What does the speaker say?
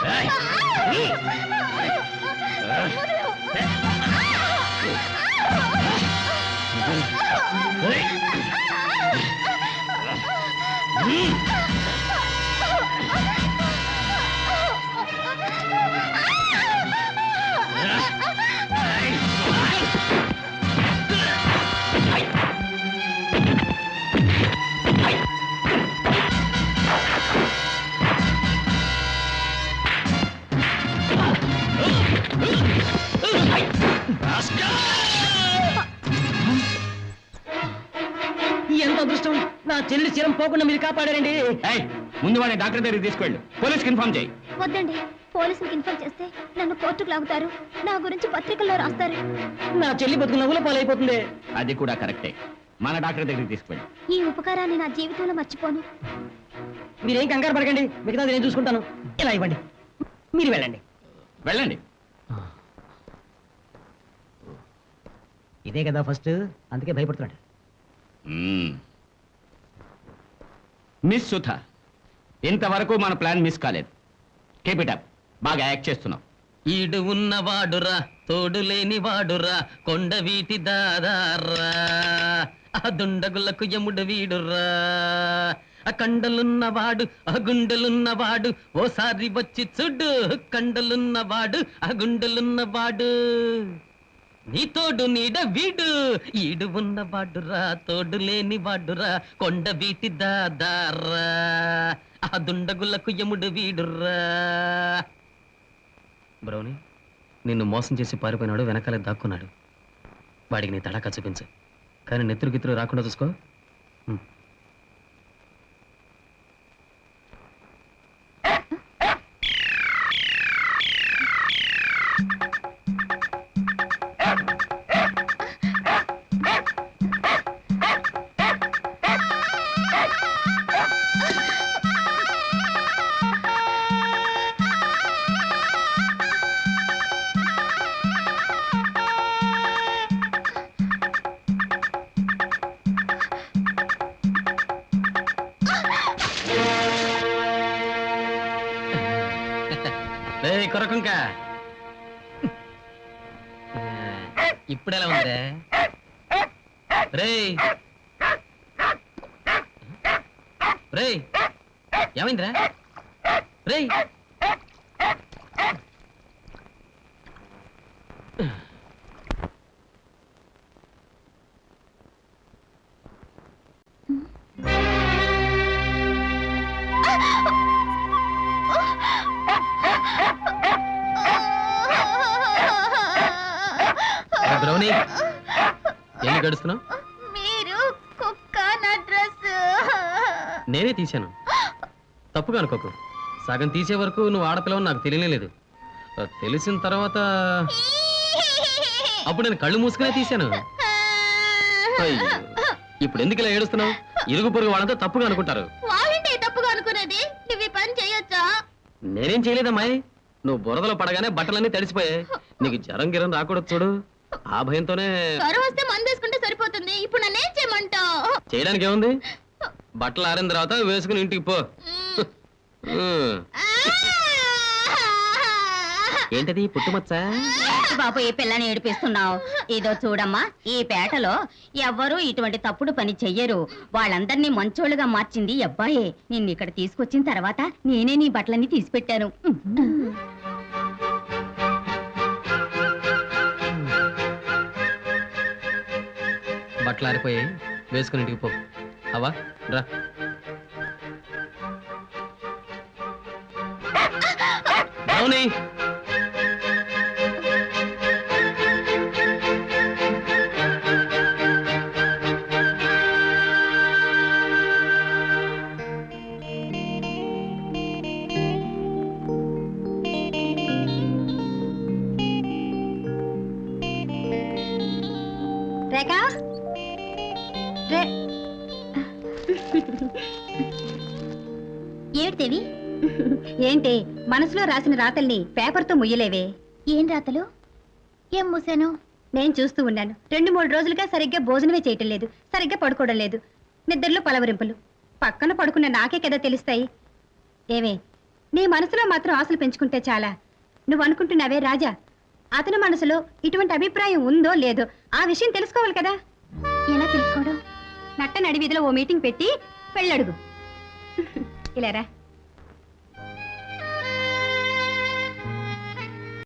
Hey! ఎంత అదృష్టం? నా చెల్లి చిరం పోకుండా మీరు కాపాడారండి. ఏయ్, ముందు వాడిని డాక్టర్ దగ్గరికి తీసుకెళ్ళు. పోలీస్కి ఇన్ఫార్మ్ చేయి. వద్దండి. పోలీసులకు ఇన్ఫార్మ్ చేస్తే నన్ను కోర్టుకు లాగుతారు. నా గురించి పత్రికల్లో రాస్తారు. నా చెల్లి బతుకు నవ్వుల పాలైపోతుంది. అది కూడా కరెక్టే. మన డాక్టర్ దగ్గరికి తీసుకెళ్ళు. ఈ ఉపకారాన్ని నా జీవితంలో మర్చిపోను. మీరేం కంగారు పడకండి. మిగతాది నేను చూసుకుంటాను. ఇలా ఇవ్వండి. మీరు వెళ్ళండి. వెళ్ళండి. ఇదే కదా ఫస్ట్. అందుకే భయపడుతున్నాడు. మిస్ సుధ ఇంతవరకు మన ప్లాన్ మిస్ కాలేదు. కీప్ ఇట్ అప్ బాగా యాక్ట్ చేస్తున్నావు. ఈడు ఉన్నవాడురా తోడు లేని వాడురా కొండ వీటి దాదారా ఆ దుండగులకు యముడు వీడురా. ఆ కండలున్నవాడు ఆ గుండెలున్నవాడు ఓసారి వచ్చి చూడు కండలున్నవాడు ఆ గుండెలున్నవాడు. నీ తోడు నీడ వీడు. ఈడు ఉన్నవాడురా తోడు లేని వాడురా కొండ వీటి దాదారా. ఆ దుండగులకు యముడు వీడురా బ్రౌని నిన్ను మోసం చేసి పారిపోయినాడు వెనకాలే దాక్కున్నాడు. వాడికి నీ తడాకా చూపించు. కానీ నెత్తురు గిత్తురు రాకుండా చూసుకో. ఏ ఏయ్ కొరకుంక ఇప్పుడు ఎలా ఉందే? రే రే ఏమైందిరా? రేయ్. ఎన్ని గడుస్తున్నావు? మీరు కుక్క నా డ్రెస్ నేనే తీశాను. తప్పుగా అనుకోకు. సగం తీసే వరకు నువ్వు ఆడపిల్లవని నాకు తెలియలేదు తెలిసిన తర్వాత అప్పుడు నేను కళ్ళు మూసుకునే తీశాను. ఇప్పుడు ఎందుకు ఇలా ఏడుస్తున్నావు? ఇరుగు పొరుగు వాళ్ళంతా తప్పుగా అనుకుంటారు. వాళ్ళంటే తప్పుగా అనుకునేది? నువ్వు ఈ పని చేయొచ్చా? నేనేం చేయలేదమ్మాయి. నువ్వు బురదలో పడగానే బట్టలన్నీ తడిసిపోయాయి. నీకు జ్వరం గిరం రాకూడదు చూడు. ఆ భయంతోనే జ్వరం వస్తే మందు వేసుకుంటే సరిపోతుంది. ఇప్పుడు నన్ను ఏం చేయమంటావు? చేయడానికి ఏముంది? బట్టలు ఆరిన తర్వాత వేసుకుని ఇంటికి పో. ఉమ్. ఏంటది పుట్టుమచ్చ? బాబు ఈ పిల్లని ఏడిపిస్తున్నావు? ఇదో చూడమ్మా ఈ పేటలో ఎవ్వరూ ఇటువంటి తప్పుడు పని చెయ్యరు. వాళ్ళందరినీ మంచోళ్ళుగా మార్చింది ఈ అబ్బాయే నిన్ను ఇక్కడ తీసుకొచ్చిన తర్వాత నేనే నీ బట్టలన్నీ తీసి బట్టలు ఆరిపోయాయి వేసుకుని ఇంటికి పో. అవా రా. అవునీ రేఖ? రే. ఏంటి మనసులో రాసిన రాతల్ని పేపర్తో ముయ్యలేవే? ఏం రాతలు? ఏం మూసాను? నేను చూస్తూ ఉన్నాను. రెండు మూడు రోజులుగా సరిగ్గా భోజనమే చేయటం లేదు. సరిగ్గా పడుకోవడం లేదు. నిద్రలో పలవరింపులు. పక్కన పడుకున్న నాకే కదా తెలుస్తాయి. ఏమే నీ మనసులో మాత్రం ఆశలు పెంచుకుంటే చాలా. నువ్వు అనుకుంటున్నావే రాజా? అతని మనసులో ఇటువంటి అభిప్రాయం ఉందో లేదో ఆ విషయం తెలుసుకోవాలి కదా? ఎలా తెలుసుకోవడం? నట్ట నడివీధిలో ఓ మీటింగ్ పెట్టి పెళ్ళడుగు ఇలా రా